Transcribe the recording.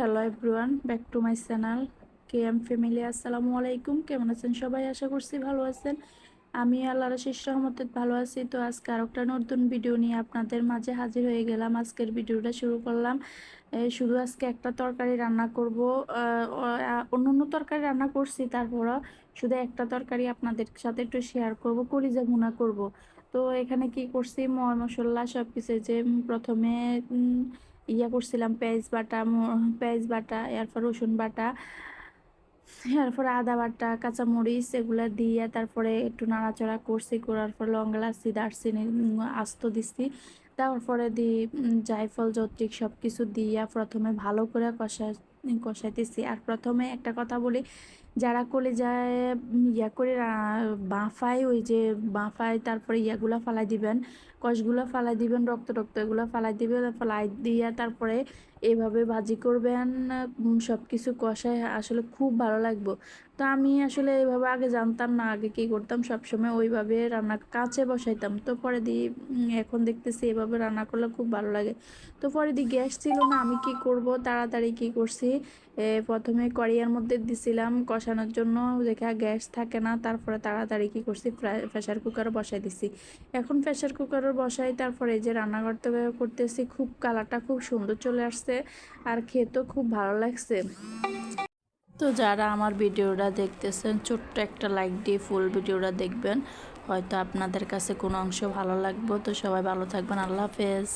Hello everyone back to my channel K M family আসসালামু আলাইকুম কেমন আছেন সবাই? আশা করছি ভালো আছেন। আমি আল্লাহর শেষ রহমতে ভালো আছি। তো আজকে আরও একটা নতুন ভিডিও নিয়ে আপনাদের মাঝে হাজির হয়ে গেলাম। আজকের ভিডিওটা শুরু করলাম। শুধু আজকে একটা তরকারি রান্না করব। অন্য অন্য তরকারি রান্না করছি, তারপরও শুধু একটা তরকারি আপনাদের সাথে একটু শেয়ার করব, কলিজা ভুনা করব। তো এখানে কি করছি? ময় মশলা সব কিছু যে প্রথমে ইয়া করছিলাম পেঁয়াজ বাটা পেঁয়াজ বাটা এরপর রসুন বাটা এরপর আদা বাটা, কাঁচামরিচ এগুলো দিয়ে তারপরে একটু নাড়াচড়া করছি, করার পর লং লাচি দারচিনি আস্ত দিছি। তারপরে দিই জায়ফল, যৌত্রিক সব কিছু দিয়ে প্রথমে ভালো করে কষা কষাইতেছি। আর প্রথমে একটা কথা বলি, যারা কলেজায় যায় ইয়া করে বাঁফায়, ওই যে বাঁফায়, তারপরে ইয়াগুলা ফালাই দিবেন, কষগুলো ফালাই দিবেন, রক্ত রক্ত এগুলো ফালাই দিবেন, ফালাই দিয়ে তারপরে এভাবে ভাজি করবেন সব কিছু কষায়, আসলে খুব ভালো লাগবে। তো আমি আসলে এইভাবে আগে জানতাম না, আগে কি করতাম, সবসময় ওইভাবে রান্না কাছে বসাইতাম। তো পরে দিয়ে এখন দেখতেছি এভাবে রান্না করলে খুব ভালো লাগে। তো পরে দিয়ে গ্যাস ছিল না, আমি কি করব, তাড়াতাড়ি কি করছি? প্রথমে কড়াইয়ের মধ্যে দিছিলাম কষানোর জন্য, দেখা গ্যাস থাকে না, তারপরে তাড়াতাড়ি কি করছি প্রেশার কুকারে বসাই দিছি। এখন প্রেশার কুকারে বসাই, তারপরে যে রান্নাঘর করতে করতেছি, খুব কালারটা খুব সুন্দর চলে আসছে আর খেতেও খুব ভালো লাগছে। তো যারা আমার ভিডিওটা দেখতেছেন, ছোট্ট একটা লাইক দিয়ে ফুল ভিডিওটা দেখবেন। হয়তো আপনাদের কাছে কোনো অংশ ভালো লাগবে। তো সবাই ভালো থাকবেন। আল্লাহ হাফেজ।